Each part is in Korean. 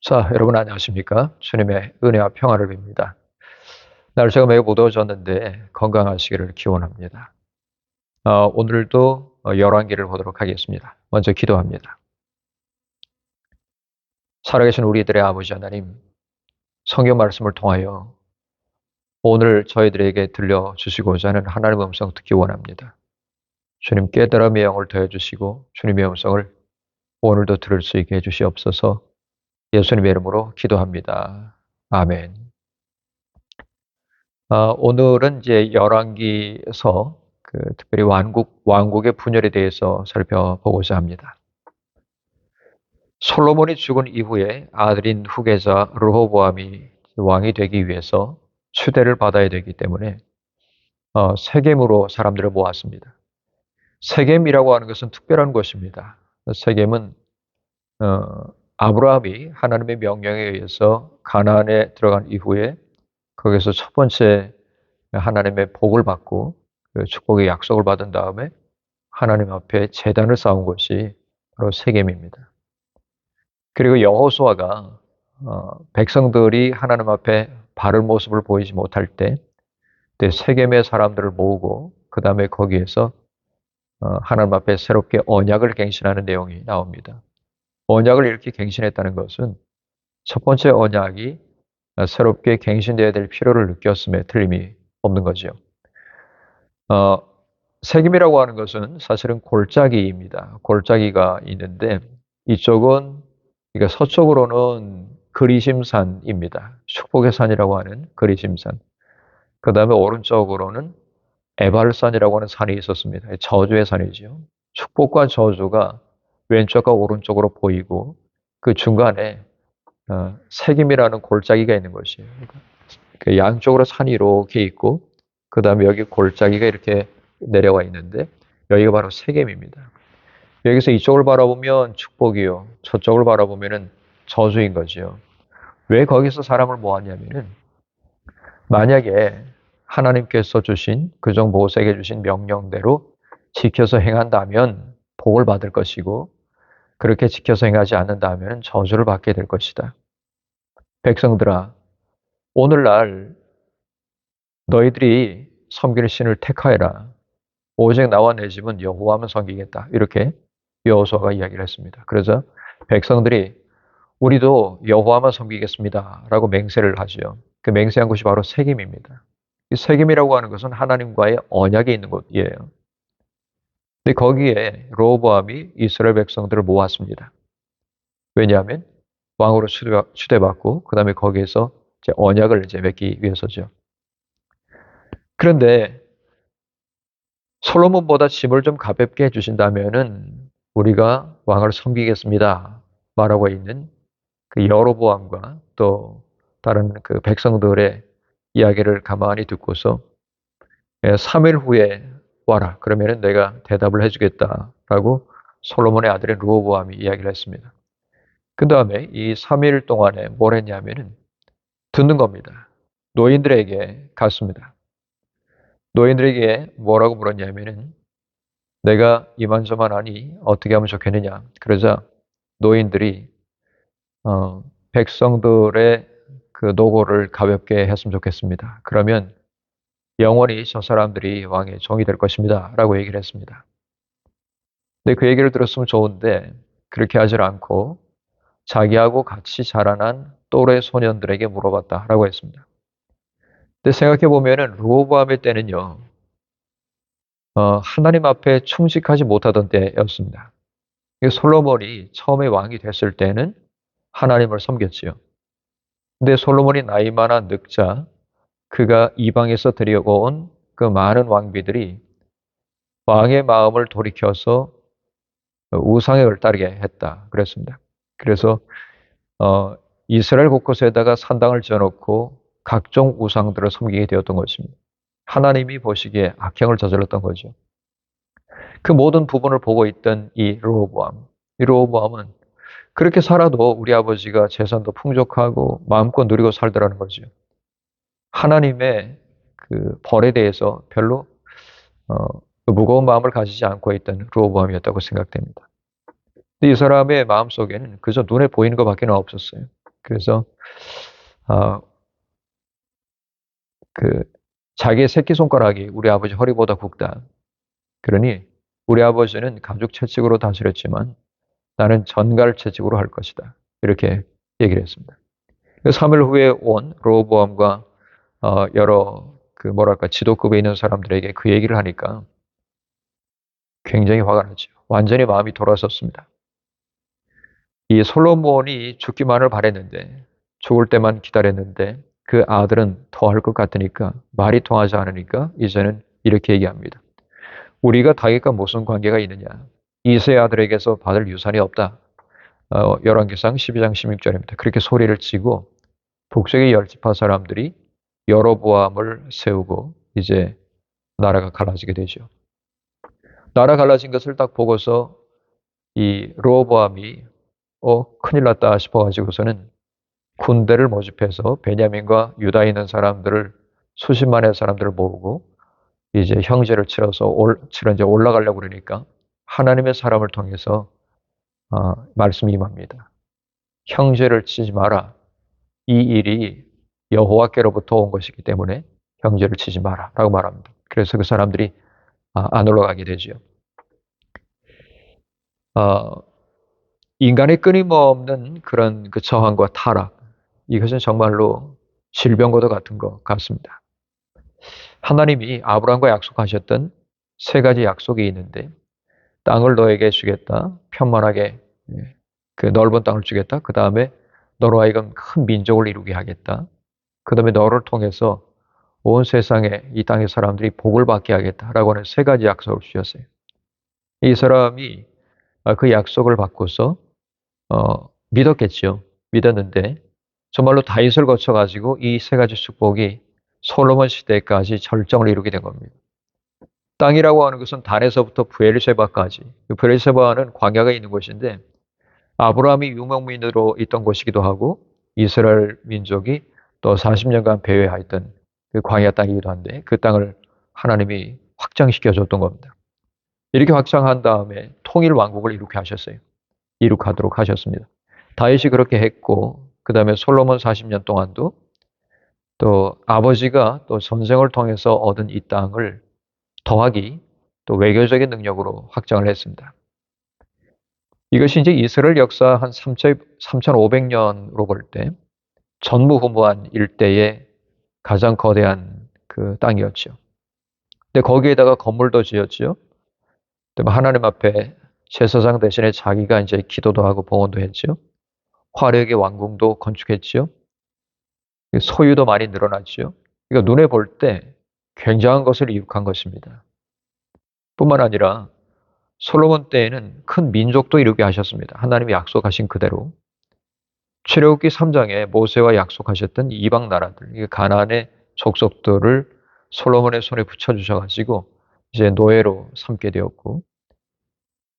자, 여러분 안녕하십니까? 주님의 은혜와 평화를 빕니다. 날씨가 매우 무더워졌는데 건강하시기를 기원합니다. 어, 오늘도 열왕기를 보도록 하겠습니다. 먼저 기도합니다. 살아계신 우리들의 아버지 하나님, 성경 말씀을 통하여 오늘 저희들에게 들려주시고자 하는 하나님의 음성 듣기 원합니다. 주님 깨달음의 영을 더해주시고 주님의 음성을 오늘도 들을 수 있게 해주시옵소서 예수님의 이름으로 기도합니다. 아멘. 아, 오늘은 이제 열왕기에서 그 특별히 왕국 왕국의 분열에 대해서 살펴보고자 합니다. 솔로몬이 죽은 이후에 아들인 후계자 르호보암이 왕이 되기 위해서 추대를 받아야 되기 때문에 어, 세겜으로 사람들을 모았습니다. 세겜이라고 하는 것은 특별한 곳입니다. 세겜은 어, 아브라함이 하나님의 명령에 의해서 가나안에 들어간 이후에 거기서 첫 번째 하나님의 복을 받고 그 축복의 약속을 받은 다음에 하나님 앞에 재단을 쌓은 곳이 바로 세겜입니다. 그리고 여호수아가 어, 백성들이 하나님 앞에 바른 모습을 보이지 못할 때 세겜의 사람들을 모으고 그 다음에 거기에서 어, 하나님 앞에 새롭게 언약을 갱신하는 내용이 나옵니다. 언약을 이렇게 갱신했다는 것은 첫 번째 언약이 새롭게 갱신되어야 될 필요를 느꼈음에 틀림이 없는 거죠. 어, 세김이라고 하는 것은 사실은 골짜기입니다. 골짜기가 있는데 이쪽은 그러니까 서쪽으로는 그리심산입니다. 축복의 산이라고 하는 그리심산. 그 다음에 오른쪽으로는 에발산이라고 하는 산이 있었습니다. 저주의 산이죠. 축복과 저주가 왼쪽과 오른쪽으로 보이고 그 중간에 어, 세김이라는 골짜기가 있는 것이에요. 그 양쪽으로 산이 이렇게 있고 그 다음에 여기 골짜기가 이렇게 내려와 있는데 여기가 바로 세겜입니다. 여기서 이쪽을 바라보면 축복이요. 저쪽을 바라보면 저주인 거지요. 왜 거기서 사람을 모았냐면은 만약에 하나님께서 주신 그정 모세에게 주신 명령대로 지켜서 행한다면 복을 받을 것이고 그렇게 지켜서 행하지 않는다면 저주를 받게 될 것이다. 백성들아, 오늘날 너희들이 섬기는 신을 택하여라. 오직 나와 내 집은 여호와만 섬기겠다. 이렇게 여호수아가 이야기를 했습니다. 그래서 백성들이 우리도 여호와만 섬기겠습니다. 라고 맹세를 하지요. 그 맹세한 곳이 바로 세김입니다. 이 세김이라고 하는 것은 하나님과의 언약이 있는 곳이에요. 근데 거기에 로보암이 이스라엘 백성들을 모았습니다. 왜냐하면 왕으로 추대받고 그 다음에 거기에서 이제 언약을 이제 맺기 위해서죠. 그런데 솔로몬보다 짐을 좀 가볍게 해주신다면은 우리가 왕을 섬기겠습니다. 말하고 있는 그 여로보암과 또 다른 그 백성들의 이야기를 가만히 듣고서 3일 예, 후에 와라. 그러면은 내가 대답을 해주겠다라고 솔로몬의 아들인 루호보암이 이야기를 했습니다. 그 다음에 이 3일 동안에 뭘 했냐면은 듣는 겁니다. 노인들에게 갔습니다. 노인들에게 뭐라고 물었냐면은 내가 이만저만하니 어떻게 하면 좋겠느냐. 그러자 노인들이 어, 백성들의 그 노고를 가볍게 했으면 좋겠습니다. 그러면 영원히 저 사람들이 왕의 종이 될 것입니다. 라고 얘기를 했습니다. 근데 그 얘기를 들었으면 좋은데 그렇게 하질 않고 자기하고 같이 자라난 또래 소년들에게 물어봤다. 라고 했습니다. 근데 생각해 보면은 루호보암의 때는요, 어, 하나님 앞에 충직하지 못하던 때였습니다. 솔로몬이 처음에 왕이 됐을 때는 하나님을 섬겼지요. 근데 솔로몬이 나이 많아 늙자 그가 이방에서 데려온 그 많은 왕비들이 왕의 마음을 돌이켜서 우상에 을따르게 했다. 그랬습니다. 그래서 어, 이스라엘 곳곳에다가 산당을 지어놓고 각종 우상들을 섬기게 되었던 것입니다. 하나님이 보시기에 악행을 저질렀던 거죠. 그 모든 부분을 보고 있던 이 로보암, 이 로보암은 그렇게 살아도 우리 아버지가 재산도 풍족하고 마음껏 누리고 살더라는 거죠. 하나님의 그 벌에 대해서 별로 어, 그 무거운 마음을 가지지 않고 있던 루호보암이었다고 생각됩니다. 이 사람의 마음 속에는 그저 눈에 보이는 것밖에 없었어요. 그래서 어, 그 자기의 새끼 손가락이 우리 아버지 허리보다 굵다. 그러니 우리 아버지는 가죽 채찍으로 다스렸지만 나는 전갈 채찍으로 할 것이다. 이렇게 얘기를 했습니다. 3일 후에 온 로보암과 어, 여러 그 뭐랄까 지도급에 있는 사람들에게 그 얘기를 하니까 굉장히 화가 나죠. 완전히 마음이 돌아섰습니다. 이 솔로몬이 죽기만을 바랬는데 죽을 때만 기다렸는데 그 아들은 더할 것 같으니까 말이 통하지 않으니까 이제는 이렇게 얘기합니다. 우리가 다윗과 무슨 관계가 있느냐? 이세 아들에게서 받을 유산이 없다. 어, 열왕기상 12장 16절입니다. 그렇게 소리를 치고 북쪽의 열지파 사람들이 여로보암을 세우고 이제 나라가 갈라지게 되죠. 나라 갈라진 것을 딱 보고서 이 로보암이 어 큰일 났다 싶어 가지고서는 군대를 모집해서 베냐민과 유다에 있는 사람들을 수십만의 사람들을 모으고 이제 형제를 치러서 올, 치러 이제 올라가려고 그러니까 하나님의 사람을 통해서 어, 말씀이 임합니다. 형제를 치지 마라. 이 일이 여호와께로부터 온 것이기 때문에 형제를 치지 마라라고 말합니다. 그래서 그 사람들이 아, 안 올라가게 되죠. 어, 인간의 끊임없는 그런 그 저항과 타락 이것은 정말로 질병과도 같은 것 같습니다. 하나님이 아브라함과 약속하셨던 세 가지 약속이 있는데 땅을 너에게 주겠다. 편만하게 예, 그 넓은 땅을 주겠다. 그 다음에 너로 하여금 큰 민족을 이루게 하겠다. 그 다음에 너를 통해서 온 세상에 이 땅의 사람들이 복을 받게 하겠다라고 하는 세 가지 약속을 주셨어요. 이 사람이 아, 그 약속을 받고서 어, 믿었겠죠. 믿었는데 정말로 다윗을 거쳐 가지고 이 세 가지 축복이 솔로몬 시대까지 절정을 이루게 된 겁니다. 땅이라고 하는 것은 단에서부터 부엘세바까지. 그 부엘세바는 광야가 있는 곳인데 아브라함이 유목민으로 있던 곳이기도 하고 이스라엘 민족이 또 40년간 배회하였던 그 광야 땅이기도 한데 그 땅을 하나님이 확장시켜 줬던 겁니다. 이렇게 확장한 다음에 통일 왕국을 이룩게 하셨어요. 이룩하도록 하셨습니다. 다윗이 그렇게 했고 그 다음에 솔로몬 40년 동안도 또 아버지가 또 전쟁을 통해서 얻은 이 땅을 더하기 또 외교적인 능력으로 확장을 했습니다. 이것이 이제 이스라엘 역사 한 3,500년으로 볼 때 전무후무한 일대의 가장 거대한 그 땅이었죠. 근데 거기에다가 건물도 지었죠. 하나님 앞에 제사장 대신에 자기가 이제 기도도 하고 봉헌도 했죠. 화력의 왕궁도 건축했죠. 소유도 많이 늘어났죠. 그러니까 눈에 볼 때 굉장한 것을 이룩한 것입니다. 뿐만 아니라 솔로몬 때에는 큰 민족도 이루게 하셨습니다. 하나님이 약속하신 그대로. 출애굽기 3장에 모세와 약속하셨던 이방 나라들, 가나안의 족속들을 솔로몬의 손에 붙여 주셔 가지고 이제 노예로 삼게 되었고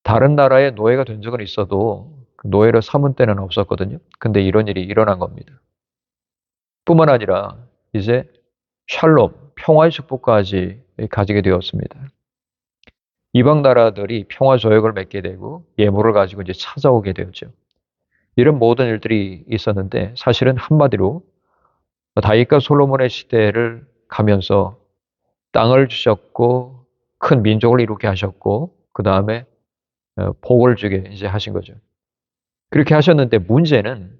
다른 나라의 노예가 된 적은 있어도 그 노예를 삼은 때는 없었거든요. 근데 이런 일이 일어난 겁니다. 뿐만 아니라 이제 샬롬, 평화의 축복까지 가지게 되었습니다. 이방 나라들이 평화 조약을 맺게 되고 예물을 가지고 이제 찾아오게 되었죠. 이런 모든 일들이 있었는데 사실은 한마디로 다윗과 솔로몬의 시대를 가면서 땅을 주셨고 큰 민족을 이루게 하셨고 그 다음에 어, 복을 주게 이제 하신 거죠. 그렇게 하셨는데 문제는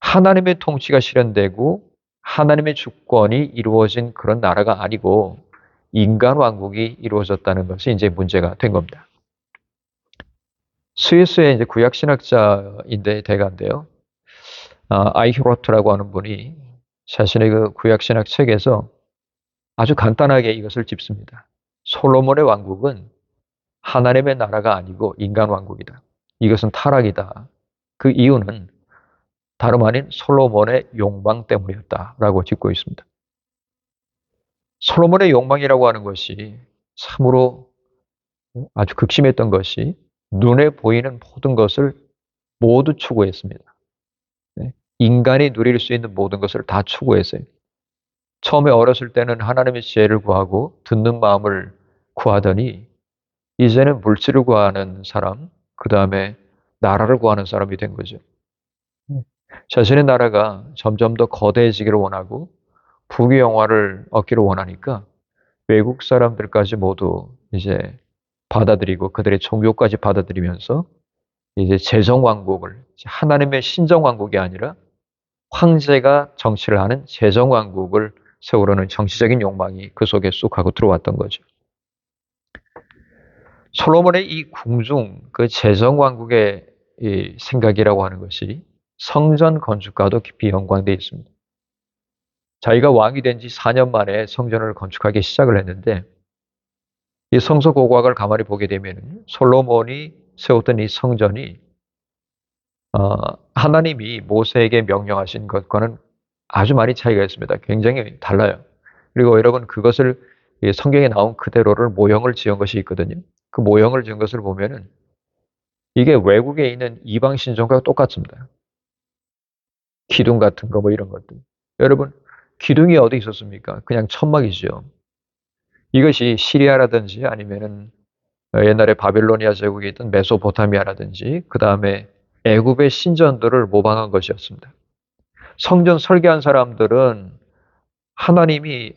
하나님의 통치가 실현되고 하나님의 주권이 이루어진 그런 나라가 아니고 인간 왕국이 이루어졌다는 것이 이제 문제가 된 겁니다. 스위스의 이제 구약 신학자인데 대가인데요. 아, 아이히로트라고 하는 분이 자신의 그 구약 신학 책에서 아주 간단하게 이것을 짚습니다. 솔로몬의 왕국은 하나님의 나라가 아니고 인간 왕국이다. 이것은 타락이다. 그 이유는 다름 아닌 솔로몬의 욕망 때문이었다라고 짚고 있습니다. 솔로몬의 욕망이라고 하는 것이 참으로 아주 극심했던 것이 눈에 보이는 모든 것을 모두 추구했습니다. 네. 인간이 누릴 수 있는 모든 것을 다 추구했어요. 처음에 어렸을 때는 하나님의 지혜를 구하고 듣는 마음을 구하더니 이제는 물질을 구하는 사람, 그 다음에 나라를 구하는 사람이 된 거죠. 자신의 나라가 점점 더 거대해지기를 원하고 부귀영화를 얻기를 원하니까 외국 사람들까지 모두 이제 받아들이고 그들의 종교까지 받아들이면서 이제 재정 왕국을 하나님의 신정 왕국이 아니라 황제가 정치를 하는 재정 왕국을 세우려는 정치적인 욕망이 그 속에 쑥 하고 들어왔던 거죠. 솔로몬의 이 궁중 그 재정 왕국의 생각이라고 하는 것이 성전 건축과도 깊이 연관되어 있습니다. 자기가 왕이 된 지 4년 만에 성전을 건축하기 시작을 했는데 이 성서 고고학을 가만히 보게 되면 솔로몬이 세웠던 이 성전이 어, 하나님이 모세에게 명령하신 것과는 아주 많이 차이가 있습니다. 굉장히 달라요. 그리고 여러분 그것을 성경에 나온 그대로를 모형을 지은 것이 있거든요. 그 모형을 지은 것을 보면은 이게 외국에 있는 이방 신전과 똑같습니다. 기둥 같은 거 뭐 이런 것들. 여러분 기둥이 어디 있었습니까? 그냥 천막이죠. 이것이 시리아라든지 아니면은 옛날에 바빌로니아 제국에 있던 메소포타미아라든지 그 다음에 애굽의 신전들을 모방한 것이었습니다. 성전 설계한 사람들은 하나님이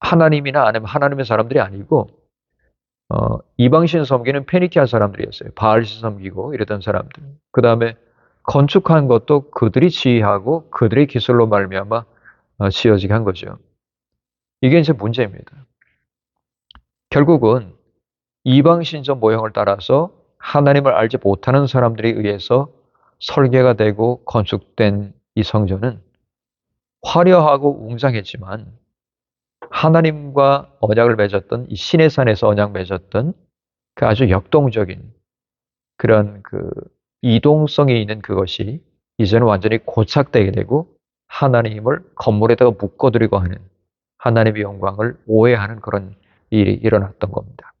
하나님이나 아니면 하나님의 사람들이 아니고 어, 이방신 섬기는 페니키아 사람들이었어요. 바알신 섬기고 이랬던 사람들. 그 다음에 건축한 것도 그들이 지휘하고 그들의 기술로 말미암아 어, 지어지게 한 거죠. 이게 이제 문제입니다. 결국은 이방 신전 모형을 따라서 하나님을 알지 못하는 사람들에 의해서 설계가 되고 건축된 이 성전은 화려하고 웅장했지만 하나님과 언약을 맺었던 이 신의 산에서 언약 맺었던 그 아주 역동적인 그런 그 이동성이 있는 그것이 이제는 완전히 고착되게 되고 하나님을 건물에다가 묶어드리고 하는 하나님의 영광을 오해하는 그런 일이 일어났던 겁니다.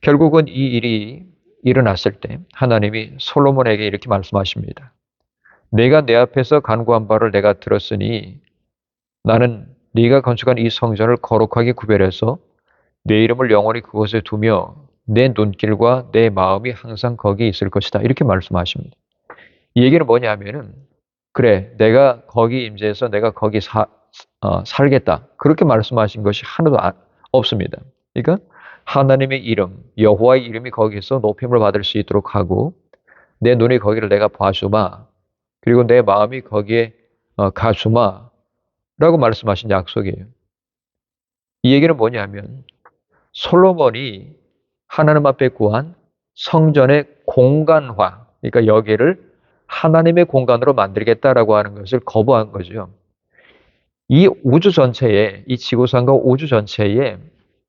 결국은 이 일이 일어났을 때 하나님이 솔로몬에게 이렇게 말씀하십니다. 내가 내 앞에서 간구한 바를 내가 들었으니 나는 네가 건축한 이 성전을 거룩하게 구별해서 내 이름을 영원히 그곳에 두며 내 눈길과 내 마음이 항상 거기에 있을 것이다. 이렇게 말씀하십니다. 이 얘기는 뭐냐면은 그래 내가 거기 임재해서 내가 거기 사, 어, 살겠다. 그렇게 말씀하신 것이 하나도 아, 없습니다. 그러니까 하나님의 이름, 여호와의 이름이 거기서 높임을 받을 수 있도록 하고 내 눈이 거기를 내가 봐주마. 그리고 내 마음이 거기에 어, 가주마. 라고 말씀하신 약속이에요. 이 얘기는 뭐냐면 솔로몬이 하나님 앞에 구한 성전의 공간화, 그러니까 여기를 하나님의 공간으로 만들겠다라고 하는 것을 거부한 거죠. 이 우주 전체에, 이 지구상과 우주 전체에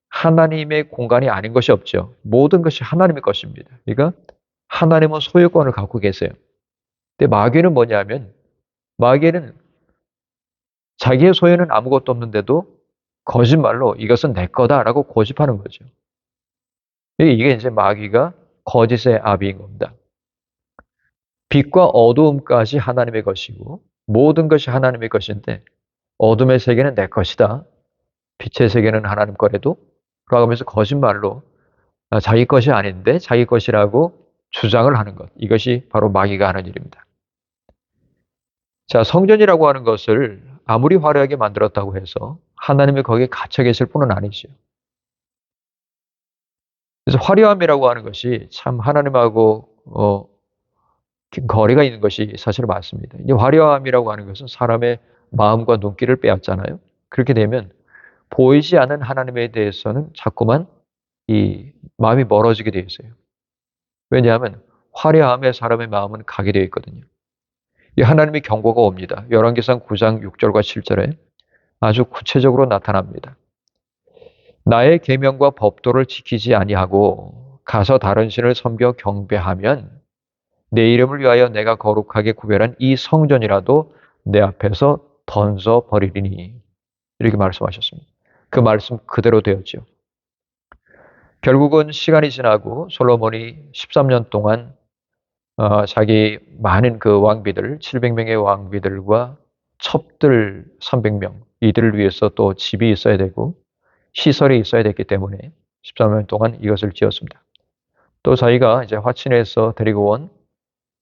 하나님의 공간이 아닌 것이 없죠. 모든 것이 하나님의 것입니다. 그러니까 하나님은 소유권을 갖고 계세요. 근데 마귀는 뭐냐면 마귀는 자기의 소유는 아무것도 없는데도 거짓말로 이것은 내 거다라고 고집하는 거죠. 이게 이제 마귀가 거짓의 아비인 겁니다. 빛과 어두움까지 하나님의 것이고 모든 것이 하나님의 것인데 어둠의 세계는 내 것이다. 빛의 세계는 하나님 거래도 하면서 거짓말로 자기 것이 아닌데 자기 것이라고 주장을 하는 것. 이것이 바로 마귀가 하는 일입니다. 자, 성전이라고 하는 것을 아무리 화려하게 만들었다고 해서 하나님이 거기에 갇혀 계실 뿐은 아니죠. 그래서 화려함이라고 하는 것이 참 하나님하고 어, 거리가 있는 것이 사실 맞습니다. 이 화려함이라고 하는 것은 사람의 마음과 눈길을 빼앗잖아요. 그렇게 되면 보이지 않는 하나님에 대해서는 자꾸만 이 마음이 멀어지게 되어 있어요. 왜냐하면 화려함에 사람의 마음은 가게 되어 있거든요. 이 하나님의 경고가 옵니다. 열왕기상 9장 6절과 7절에 아주 구체적으로 나타납니다. 나의 계명과 법도를 지키지 아니하고 가서 다른 신을 섬겨 경배하면 내 이름을 위하여 내가 거룩하게 구별한 이 성전이라도 내 앞에서 던져 버리리니 이렇게 말씀하셨습니다. 그 말씀 그대로 되었죠. 결국은 시간이 지나고 솔로몬이 13년 동안 어, 자기 많은 그 왕비들, 700명의 왕비들과 첩들 300명, 이들을 위해서 또 집이 있어야 되고 시설이 있어야 됐기 때문에 13년 동안 이것을 지었습니다. 또 자기가 이제 화친에서 데리고 온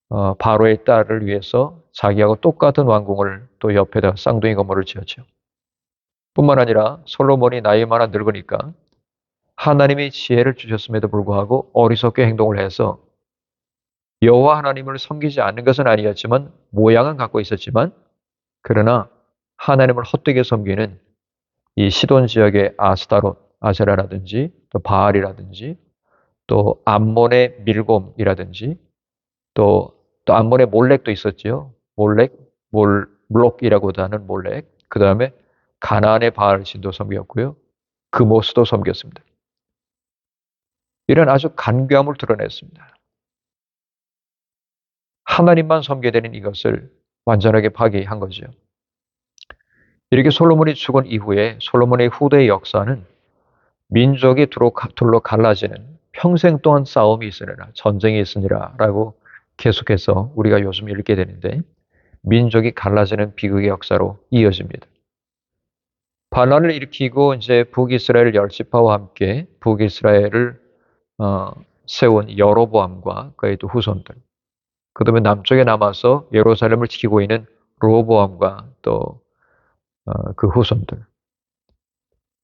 어, 바로의 딸을 위해서 자기하고 똑같은 왕궁을 또 옆에다 쌍둥이 건물을 지었죠. 뿐만 아니라 솔로몬이 나이 많아 늙으니까 하나님이 지혜를 주셨음에도 불구하고 어리석게 행동을 해서 여호와 하나님을 섬기지 않는 것은 아니었지만 모양은 갖고 있었지만 그러나 하나님을 헛되게 섬기는 이 시돈 지역의 아스타롯, 아세라라든지 또 바알이라든지 또 암몬의 밀곰이라든지 또, 또 암몬의 몰렉도 있었지요. 몰렉, 몰, 몰록이라고도 하는 몰렉. 그 다음에 가나안의 바알 신도 섬겼고요. 그모스도 섬겼습니다. 이런 아주 간교함을 드러냈습니다. 하나님만 섬겨야 되는 이것을 완전하게 파괴한 거죠. 이렇게 솔로몬이 죽은 이후에 솔로몬의 후대의 역사는 민족이 둘로 갈라지는 평생 동안 싸움이 있으리라 전쟁이 있으니라 라고 계속해서 우리가 요즘 읽게 되는데 민족이 갈라지는 비극의 역사로 이어집니다. 반란을 일으키고 이제 북이스라엘 열지파와 함께 북이스라엘을 어, 세운 여로보암과 그의 또 후손들, 그 다음에 남쪽에 남아서 예루살렘을 지키고 있는 로보암과 또그 어, 후손들.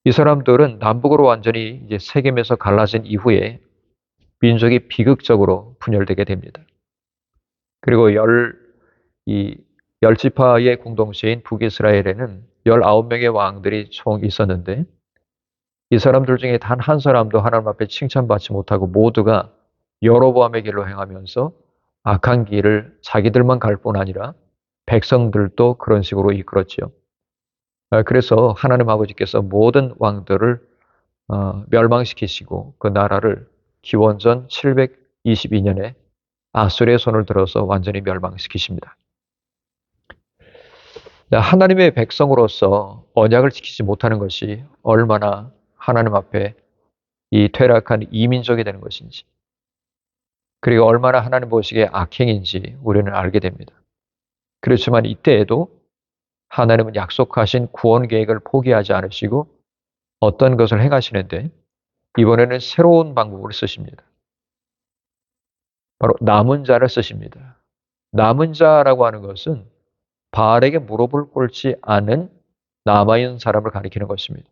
이 사람들은 남북으로 완전히 이제 세겜에서 갈라진 이후에 민족이 비극적으로 분열되게 됩니다. 그리고 열, 이 열지파의 공동체인 북이스라엘에는 19명의 왕들이 총 있었는데 이 사람들 중에 단 한 사람도 하나님 앞에 칭찬받지 못하고 모두가 여로보암의 길로 행하면서 악한 길을 자기들만 갈 뿐 아니라 백성들도 그런 식으로 이끌었지요. 아, 그래서 하나님 아버지께서 모든 왕들을 어, 멸망시키시고 그 나라를 기원전 722년에 아수리의 손을 들어서 완전히 멸망시키십니다. 하나님의 백성으로서 언약을 지키지 못하는 것이 얼마나 하나님 앞에 이 퇴락한 이민족이 되는 것인지, 그리고 얼마나 하나님 보시기에 악행인지 우리는 알게 됩니다. 그렇지만 이때에도 하나님은 약속하신 구원 계획을 포기하지 않으시고 어떤 것을 행하시는데 이번에는 새로운 방법을 쓰십니다. 바로 남은 자를 쓰십니다. 남은 자라고 하는 것은 바알에게 무릎을 꿇지 않은 남아있는 사람을 가리키는 것입니다.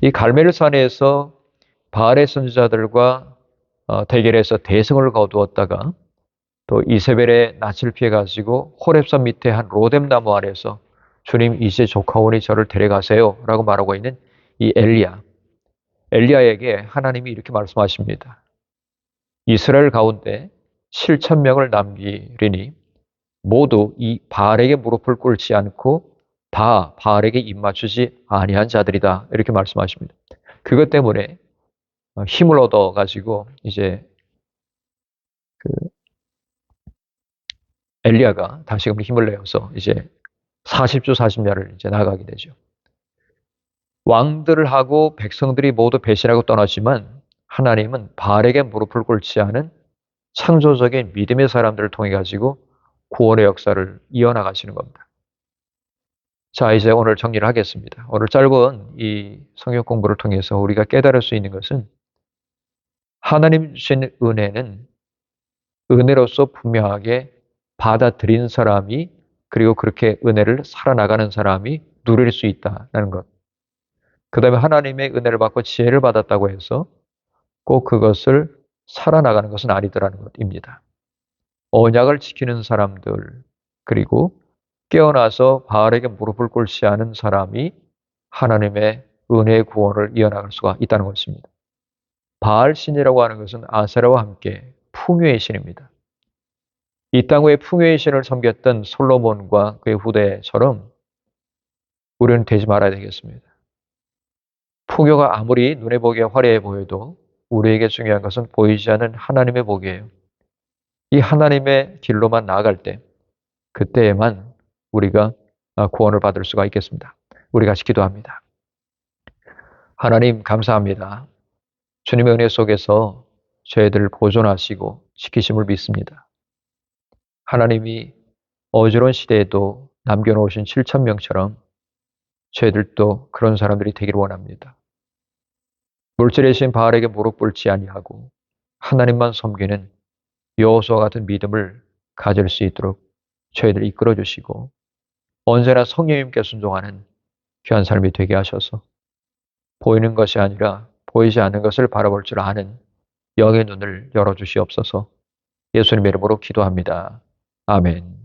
이 갈멜산에서 바알의 선지자들과 어, 대결해서 대승을 거두었다가 또 이세벨의 낯을 피해 가지고 호랩산 밑에 한 로뎀 나무 아래서 주님 이제 조카오니 저를 데려가세요 라고 말하고 있는 이 엘리야. 엘리야에게 하나님이 이렇게 말씀하십니다. 이스라엘 가운데 7천 명을 남기리니 모두 이 바알에게 무릎을 꿇지 않고 다 바알에게 입맞추지 아니한 자들이다 이렇게 말씀하십니다. 그것 때문에 힘을 얻어 가지고 이제 그 엘리야가 다시금 힘을 내어서 이제 40주 40년을 이제 나가게 되죠. 왕들을 하고 백성들이 모두 배신하고 떠났지만 하나님은 바알에게 무릎을 꿇지 않은 창조적인 믿음의 사람들을 통해 가지고 구원의 역사를 이어나가시는 겁니다. 자, 이제 오늘 정리를 하겠습니다. 오늘 짧은 이 성경 공부를 통해서 우리가 깨달을 수 있는 것은 하나님 주신 은혜는 은혜로서 분명하게 받아들인 사람이 그리고 그렇게 은혜를 살아나가는 사람이 누릴 수 있다는 것. 그 다음에 하나님의 은혜를 받고 지혜를 받았다고 해서 꼭 그것을 살아나가는 것은 아니더라는 것입니다. 언약을 지키는 사람들, 그리고 깨어나서 바알에게 무릎을 꿇지 않은 사람이 하나님의 은혜의 구원을 이어나갈 수가 있다는 것입니다. 바알 신이라고 하는 것은 아세라와 함께 풍요의 신입니다. 이 땅의 풍요의 신을 섬겼던 솔로몬과 그의 후대처럼 우리는 되지 말아야 되겠습니다. 풍요가 아무리 눈에 보기에 화려해 보여도 우리에게 중요한 것은 보이지 않는 하나님의 복이에요. 이 하나님의 길로만 나아갈 때 그때에만 우리가 구원을 받을 수가 있겠습니다. 우리 같이 기도합니다. 하나님 감사합니다. 주님의 은혜 속에서 저희들을 보존하시고 지키심을 믿습니다. 하나님이 어지러운 시대에도 남겨놓으신 7천 명처럼 저희들도 그런 사람들이 되기를 원합니다. 물질의 신 바알에게 무릎 꿇지 아니하고 하나님만 섬기는 여호수아 같은 믿음을 가질 수 있도록 저희들 이끌어 주시고 언제나 성령님께 순종하는 귀한 삶이 되게 하셔서 보이는 것이 아니라 보이지 않는 것을 바라볼 줄 아는 영의 눈을 열어 주시옵소서. 예수님의 이름으로 기도합니다. 아멘.